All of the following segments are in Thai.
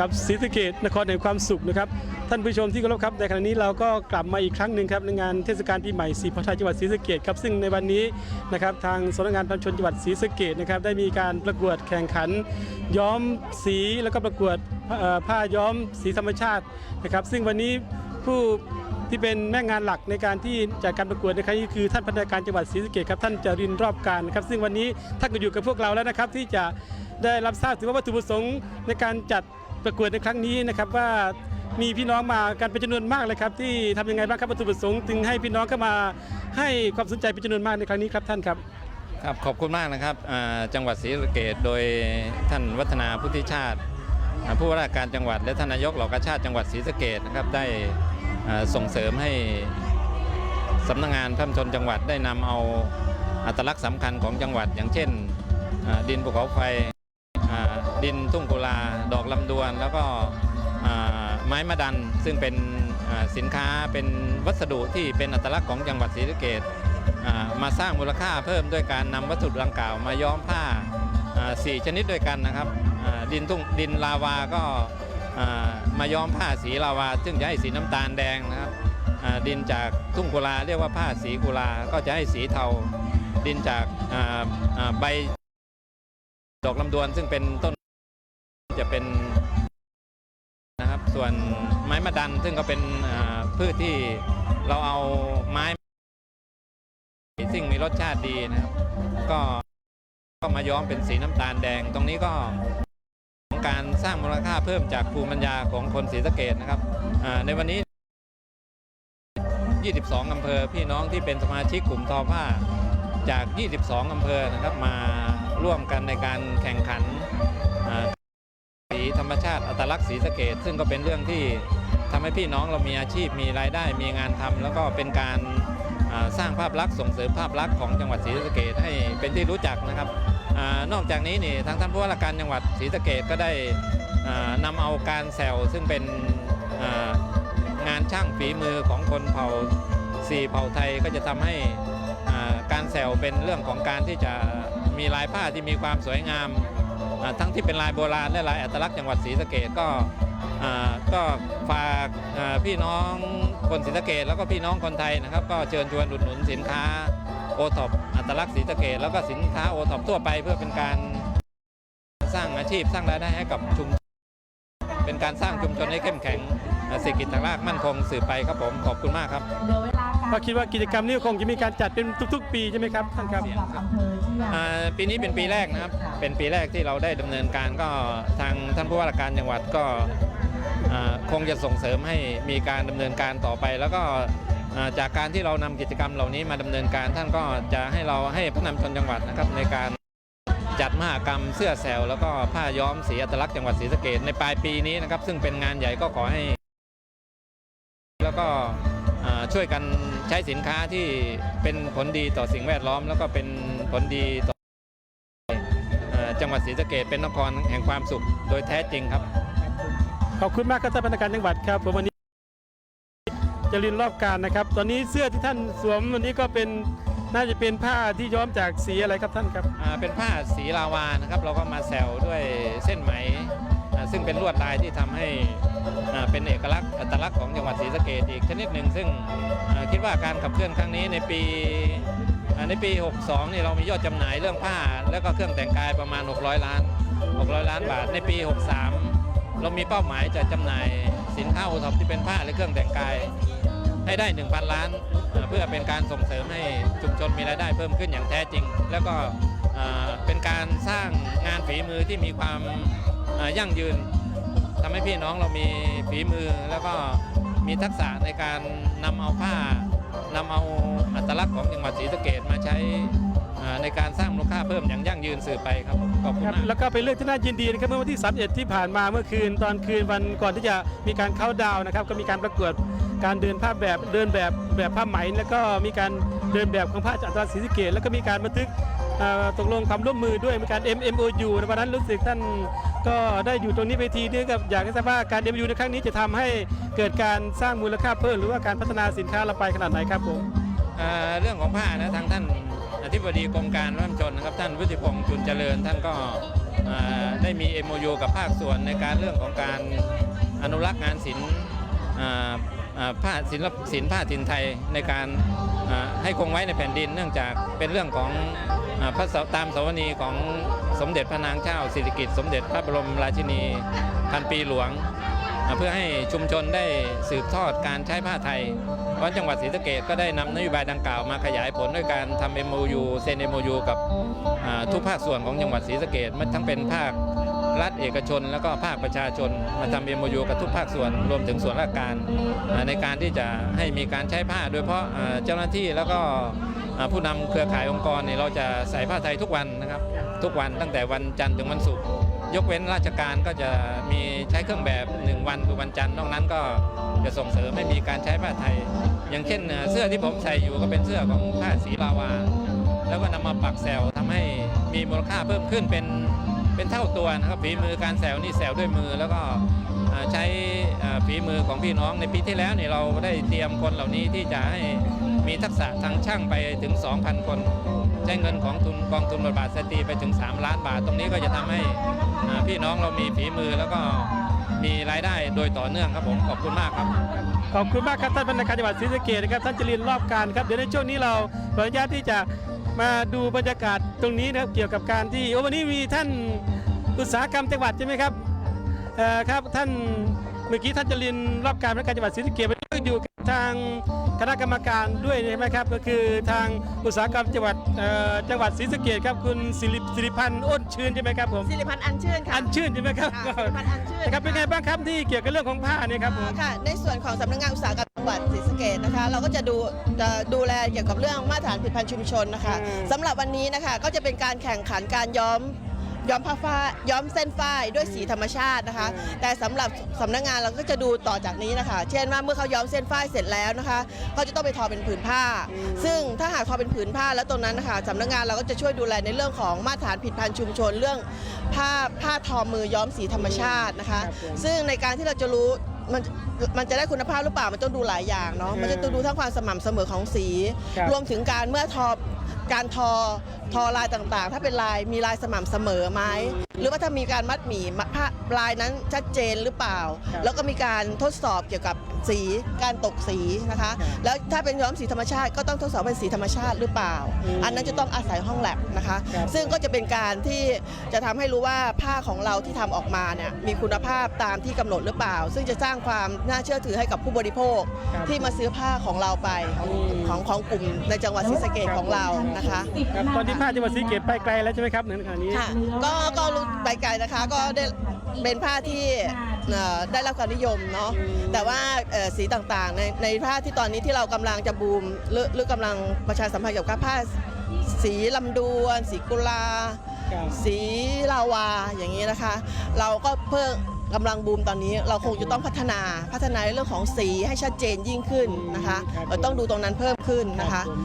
กับศรีสะเกดนครแห่งความสุขนะครับท่านผู้ชมที่เคารพครับในขณะนี้เราก็กลับมาอีกครั้งหนึ่งครับในงานเทศกาลปีใหม่สีพระไทยจังหวัดศรีสะเกดครับซึ่งในวันนี้นะครับทางสำนักงานพันชนจังหวัดศรีสะเกดนะครับได้มีการประกวดแข่งขัน ย้อมสีแล้วก็ประกวดเอ่อผ้าย้อมสีธรรมชาตินะครับ ซึ่งวันนี้ผู้ ที่เป็นแม่งานหลักในการที่จัดการประกวดในครั้งนี้คือท่านพัฒนาการจังหวัดศรีสะเกดครับท่านจรินทร์รอบการนะครับ ซึ่งวันนี้ท่านก็อยู่กับพวกเราแล้วนะครับที่จะได้รับทราบถึงว่าวัตถุประสงค์ในการจัด ประกวดในครั้งนี้นะครับว่ามีพี่น้องมากันเป็นจำนวนมากเลยครับที่ทำยังไงบ้างครับวัตถุประสงค์จึงให้พี่น้องเข้ามาให้ความสนใจเป็นจำนวนมากในครั้งนี้ครับท่านครับ ครับขอบคุณมากนะครับอ่าจังหวัดศรีสะเกดโดยท่านวัฒนาพุทธิชาติอ่าผู้ว่าราชการจังหวัดและท่านนายกเหล่ากาชาติจังหวัดศรีสะเกดนะครับได้อ่าส่งเสริมให้สำนักงานพระมชนจังหวัดได้นำเอาอัตลักษณ์สำคัญของจังหวัด อย่างเช่นอ่าดินภูเขาไฟ ดินทุ่งกุลา ดอกลำดวน แล้วก็ไม้มะดันซึ่งเป็นสินค้าเป็นวัสดุที่เป็นอัตลักษณ์ของจังหวัดศรีสะเกดมาสร้างมูลค่าเพิ่มด้วยการนำวัสดุดังกล่าวมาย้อมผ้าสี่ชนิดด้วยกันนะครับดินทุ่งดินลาวาก็มาย้อมผ้าสีลาวา ซึ่งจะให้สีน้ำตาลแดงนะครับดินจากทุ่งกุลาเรียกว่าผ้าสีกุลา ก็จะให้สีเทา ดินจากใบดอกลำดวนซึ่งเป็นต้น จะเป็นนะครับส่วนไม้มะดันซึ่งก็เป็นพืชที่เราเอาไม้ซึ่งมีรสชาติดีนะครับ ก็ก็มาย้อมเป็นสีน้ำตาลแดง ตรงนี้ก็ของการสร้างมูลค่าเพิ่มจากภูมิปัญญาของคนศรีสะเกดนะครับในวันนี้ 22 อำเภอพี่น้องที่เป็นสมาชิกกลุ่มทอผ้าจาก 22 อำเภอนะครับมาร่วมกันในการแข่งขัน สีธรรมชาติอัตลักษณ์ศรีสะเกดซึ่งก็เป็นเรื่องที่ทำให้พี่น้องเรามีอาชีพมีรายได้มีงานทำแล้วก็เป็นการสร้างภาพลักษณ์ส่งเสริมภาพลักษณ์ของจังหวัดศรีสะเกดให้เป็นที่รู้จักนะครับอนอกจากนี้นี่ทางท่านผู้ว่าราชการจังหวัดศรีสะเกดก็ได้อ่านำเอาการแซวซึ่งเป็นงานช่างฝีมือของคนเผ่าสี่เผ่าไทยก็จะทำให้การแซวเป็นเรื่องของการที่จะมีลายผ้าที่มีความสวยงาม ทั้งที่เป็นลายโบราณและลายอัตลักษณ์จังหวัดศรีสะเกดก็ก็ฝากพี่น้องคนศรีสะเกดแล้วก็พี่น้องคนไทยนะครับ ก็เชิญชวนอุดหนุนสินค้าโอท็อปอัตลักษณ์ศรีสะเกดแล้วก็สินค้าโอท็อปทั่วไปเพื่อเป็นการสร้างอาชีพสร้างรายได้ให้กับชุมเป็นการสร้างชุมชนให้เข้มแข็งเศรษฐกิจทางรากมั่นคงสืบไปครับผมขอบคุณมากครับเหลือเวลา การก็คิดว่ากิจกรรมนี้คงจะมีการจัดเป็นทุก ๆ ปีใช่ไหมครับท่านครับสำหรับอำเภอที่ยังอ่าปีนี้เป็นปีแรกนะครับ เป็นปีแรกที่เราได้ดำเนินการก็ทางท่านผู้ว่าราชการจังหวัดก็อ่าคงจะส่งเสริมให้มีการดำเนินการต่อไป แล้วก็อ่าจากการที่เรานำกิจกรรมเหล่านี้มาดำเนินการ ท่านก็จะให้เราให้ผู้นำชนจังหวัดนะครับในการจัดมหกรรมเสื้อแซลแล้วก็ผ้าย้อมสีอัตลักษณ์จังหวัดศรีสะเกดในปลายปีนี้นะครับซึ่งเป็นงานใหญ่ก็ขอให้ แล้วก็อ่า ช่วยกันใช้สินค้าที่เป็นผลดีต่อสิ่งแวดล้อม แล้วก็เป็นผลดีต่อเอ่อจังหวัดศรีสะเกดเป็นนครแห่งความสุขโดยแท้จริงครับ ขอบคุณมากครับท่านพนักงานจังหวัดครับผมวันนี้จรินทร์รอบการนะครับ ตอนนี้เสื้อที่ท่านสวมวันนี้ก็เป็นน่าจะเป็นผ้าที่ย้อมจากสีอะไรครับท่านครับอ่าเป็นผ้าสีลาวานะครับ เราก็มาแซวด้วยเส้นไหมอ่า ซึ่งเป็นลวดลายที่ทำให้เป็นเอกลักษณ์อัตลักษณ์ของจังหวัดศรีสะเกดอีกชนิดหนึ่งซึ่งคิดว่าการขับเคลื่อนครั้งนี้ในปีในปี 62 นี่เรามียอดจำหน่ายเรื่องผ้า แล้วก็เครื่องแต่งกายประมาณ 600 ล้าน 600 ล้านบาท ในปี 63 เรามีเป้าหมายจะจำหน่ายสินค้าโอท็อปที่เป็นผ้าและเครื่องแต่งกายให้ได้ 1,000 ล้าน เพื่อเป็นการส่งเสริมให้ชุมชนมีรายได้เพิ่มขึ้นอย่างแท้จริง แล้วก็เป็นการสร้างงานฝีมือที่มีความ ยั่งยืนทำให้พี่น้องเรามีฝีมือแล้วก็มีทักษะในการนำเอาผ้านำเอาอัตลักษณ์ของจังหวัดศรีสะเกดมาใช้เอ่อในการสร้างมูลค่าเพิ่มอย่างยั่งยืนสืบไปครับผมขอบคุณครับมากแล้วก็เป็นเรื่องที่น่ายินดีนะครับเมื่อวันที่ 31 ที่ผ่านมาเมื่อคืนตอนคืนวันก่อนที่จะมีการเข้าน์ดาวน์นะครับ ก็มีการประกวดการเดินภาพแบบเดินแบบแบบผ้าไหม แล้วก็มีการเดินแบบของพระอาจารย์ศรีสะเกดแล้วก็มีการบันทึกเอ่อ ตกลงความร่วมมือด้วยมีการ MMOU ในวันนั้นรู้สึกท่านก็ได้อยู่ตรงนี้เวทีนี้กับอยากให้ทราบว่าการ MMOU ในครั้งนี้จะทำให้เกิดการสร้างมูลค่าเพิ่มหรือว่าการพัฒนาสินค้าเราไปขนาดไหนครับผมเรื่องของผ้านะทางท่านอธิบดีกรมการรัฐชนนะครับท่านวุฒิพงษ์จุนเจริญ ท่านก็ได้มี MOU กับภาคส่วนในการเรื่องของการอนุรักษ์งานศิลป์ผ้าศิลปศิลป์ผ้าถิ่นไทยในการให้คงไว้ในแผ่นดิน เนื่องจากเป็นเรื่องของ พระสตามสวนีของสมเด็จพระนางเจ้าสิริกิติ์สมเด็จพระบรมราชินีพันปีหลวง เพื่อให้ชุมชนได้สืบทอดการใช้ผ้าไทยเพราะจังหวัดศรีสะเกษก็ได้นำนโยบายดังกล่าวมาขยายผลด้วยการทำ MOU เซ็น MOU กับทุกภาคส่วนของจังหวัดศรีสะเกษมันทั้งเป็นภาครัฐเอกชน แล้วก็ภาคประชาชน มาทำ MOU กับทุกภาคส่วนรวมถึงส่วนราชการ ในการที่จะให้มีการใช้ผ้าโดยเฉพาะเจ้าหน้าที่แล้วก็ ผู้นำเครือข่ายองค์กรเนี่ยเราจะใส่ผ้าไทยทุกวันนะครับ ทุกวันตั้งแต่วันจันทร์ถึงวันศุกร์ยกเว้นราชการก็จะมีใช้เครื่องแบบ 1 วันคือวันจันทร์นอกนั้นก็จะส่งเสริมให้มีการใช้ผ้าไทย อย่างเช่นเสื้อที่ผมใส่อยู่ก็เป็นเสื้อของผ้าสีลาวา แล้วก็นำมาปักแซวทำให้มีมูลค่าเพิ่มขึ้นเป็นเป็นเท่าตัวนะครับฝีมือการแซวนี่แซวด้วยมือแล้วก็ใช้ฝีมือของพี่น้องในปีที่แล้วเนี่ยเราได้เตรียมคนเหล่านี้ที่จะให้ มีทักษะทางช่างไปถึง 2,000 คนใช้เงินของทุนกองทุนบทบาทสตรีไปถึง 3 ล้านบาท ตรงนี้ก็จะทำให้พี่น้องเรามีฝีมือแล้วก็มีรายได้โดยต่อเนื่องครับผมขอบคุณมากครับ ขอบคุณมากครับท่านพนักงานจังหวัดศรีสะเกษนะครับท่านจรินรอบการครับเดี๋ยวในช่วงนี้เราขออนุญาตที่จะมาดูบรรยากาศตรงนี้นะครับเกี่ยวกับการที่โอ้วันนี้มีท่านอุตสาหกรรมจังหวัดใช่ไหมครับเอ่อครับท่านเมื่อกี้ท่านจรินรอบการพนักงานจังหวัดศรีสะเกษวันนี้ก็อยู่กับ ทางคณะกรรมการด้วยใช่ไหมครับ ก็คือทางอุตสาหกรรมจังหวัดเอ่อจังหวัดศรีสะเกษครับคุณสิริสิริพันธ์อ้นชื่นใช่ไหมครับผมสิริพันธ์อัญชื่นค่ะอันชื่นใช่ไหมครับค่ะสิริพันธ์อัญชื่นนะครับเป็นไงบ้างครับที่เกี่ยวกับเรื่องของผ้าเนี่ยครับผมค่ะในส่วนของสำนักงานอุตสาหกรรมจังหวัดศรีสะเกษนะคะ เราก็จะดูจะดูแลเกี่ยวกับเรื่องมาตรฐานผลิตภัณฑ์ชุมชนนะคะสำหรับวันนี้นะคะก็จะเป็นการแข่งขันการย้อม ย้อมผ้าฝ้ายย้อมเส้นฝ้ายด้วยสีธรรมชาตินะคะ แต่สำหรับสำนักงานเราก็จะดูต่อจากนี้นะคะ เช่นว่าเมื่อเขาย้อมเส้นฝ้ายเสร็จแล้วนะคะเขาจะต้องไปทอเป็นผืนผ้า ซึ่งถ้าหากทอเป็นผืนผ้าแล้วตรงนั้นนะคะสำนักงานเราก็จะช่วยดูแลในเรื่องของมาตรฐานผลิตภัณฑ์ชุมชนเรื่องผ้าผ้าทอมือย้อมสีธรรมชาตินะคะซึ่งในการที่เราจะรู้มันมันจะได้คุณภาพหรือเปล่ามันต้องดูหลายอย่างเนาะมันจะต้องดูทั้งความสม่ำเสมอของสี ครับ รวมถึงการเมื่อทอ การทอทอลายต่างๆ ถ้าเป็นลายมีลายสม่ำเสมอไหมหรือว่าถ้ามีการมัดหมี่มัดผ้าลายนั้นชัดเจนหรือเปล่าครับแล้วก็มีการทดสอบเกี่ยวกับสีการตกสีนะคะครับแล้วถ้าเป็นย้อมสีธรรมชาติก็ต้องทดสอบเป็นสีธรรมชาติหรือเปล่าอืมอันนั้นจะต้องอาศัยห้องแลบนะคะครับซึ่งก็จะเป็นการที่จะทำให้รู้ว่าผ้าของเราที่ทำออกมาเนี่ยมีคุณภาพตามที่กำหนดหรือเปล่า ซึ่งจะสร้างความน่าเชื่อถือให้กับผู้บริโภคครับที่มาซื้อผ้าของเราไปของอืมของของกลุ่มในจังหวัดศรีสะเกษของเรานะคะ ครับตอนนี้ผ้าจังหวัดศรีสะเกษไปไกลแล้วใช่ไหมครับในขณะนี้ค่ะ ก็ก็รู้ไปไกลนะคะ ก็ได้เป็นผ้าที่เอ่อได้รับความนิยมเนาะ แต่ว่าเอ่อสีต่างๆ ในในผ้าที่ตอนนี้ที่เรากำลังจะบูมหรือหรือกำลังประชาสัมพันธ์เกี่ยวกับผ้าสีลำดวน สีกุลา ครับสีลาวาอย่างนี้นะคะ เราก็เพิ่งกำลังบูมตอนนี้ เราคงจะต้องพัฒนาพัฒนาในเรื่องของสีให้ชัดเจนยิ่งขึ้นนะคะครับเราต้องดูตรงนั้นเพิ่มขึ้นนะคะรับผม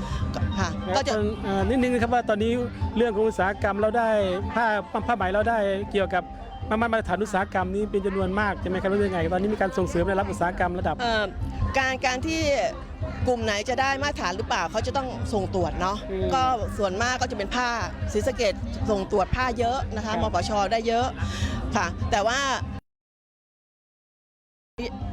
ค่ะ ก็ก็จะจะนิดนึงนะครับว่าตอนนี้เรื่องของอุตสาหกรรมเราได้ผ้าผ้าไหมเราได้เกี่ยวกับมามาตรฐานอุตสาหกรรมนี้เป็นจำนวนมากใช่ไหมครับหรือยังไงตอนนี้มีการส่งเสริมในรับอุตสาหกรรมระดับ เอ่อการการที่กลุ่มไหนจะได้มาตรฐานหรือเปล่าเขาจะต้องส่งตรวจเนาะอืมก็ส่วนมากก็จะเป็นผ้าศรีสะเกดส่งตรวจผ้าเยอะนะคะครับ มปชได้เยอะค่ะ แต่ว่า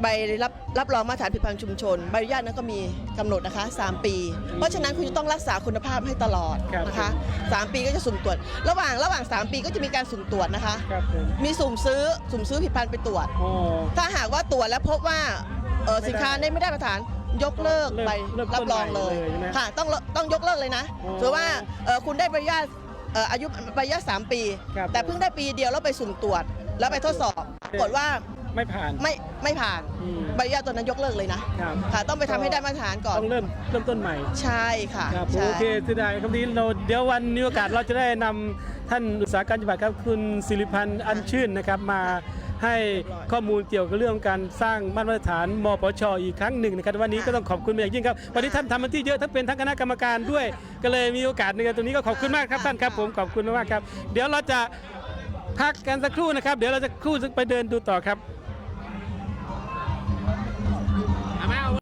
ใบรับรับรองมาตรฐานผลิตภัณฑ์ชุมชน ใบอนุญาตนั้นก็มีกำหนดนะคะ 3 ปี เพราะฉะนั้นคุณจะต้องรักษาคุณภาพให้ตลอดครับนะคะ3ปีก็จะสุ่มตรวจ ระหว่างระหว่าง 3 ปีก็จะมีการสุ่มตรวจนะคะครับผมมีสุ่มซื้อสุ่มซื้อผลิตภัณฑ์ไปตรวจอ๋อถ้าหากว่าตรวจแล้วพบว่าเอ่อไม่ได้สินค้าได้ไม่ได้มาตรฐานยกเลิกเลิกใบเลิกต้นรับรองเลยใบเลยใช่ไหมค่ะต้องต้องยกเลิกเลยนะอ๋อถือว่าเอ่อคุณได้ใบอนุญาตเอ่ออายุใบอนุญาต3ปีครับแต่เพิ่งได้ปีเดียวแล้วไปสุ่มตรวจแล้วไปทดสอบปรากฏว่าไม่ผ่านไม่ ไม่ผ่านอืมใบอนุญาตตัวนั้นยกเลิกเลยนะครับ ค่ะต้องไปทำให้ได้มาตรฐานก่อนต้องเริ่มเริ่มต้นใหม่ ใช่ค่ะครับใช่ โอเคเสียดายครับนี้เราเดี๋ยววันมีโอกาสเราจะได้นำท่านอุตสาหการจังหวัดครับคุณสิริพันธ์อัญชื่นนะครับมาให้ข้อมูลเกี่ยวกับเรื่องการสร้างมาตรฐานมปชอีกครั้งหนึ่งนะครับวันนี้ก็ต้องขอบคุณเป็นอย่างยิ่งครับวันนี้ท่านทำหน้าที่เยอะทั้งเป็นทั้งคณะกรรมการด้วย ก็เลยมีโอกาสในการตรงนี้ก็ขอบคุณมากครับท่านครับผมขอบคุณมากครับ เดี๋ยวเราจะพักกันสักครู่นะครับ เดี๋ยวเราจะครู่ไปเดินดูต่อครับ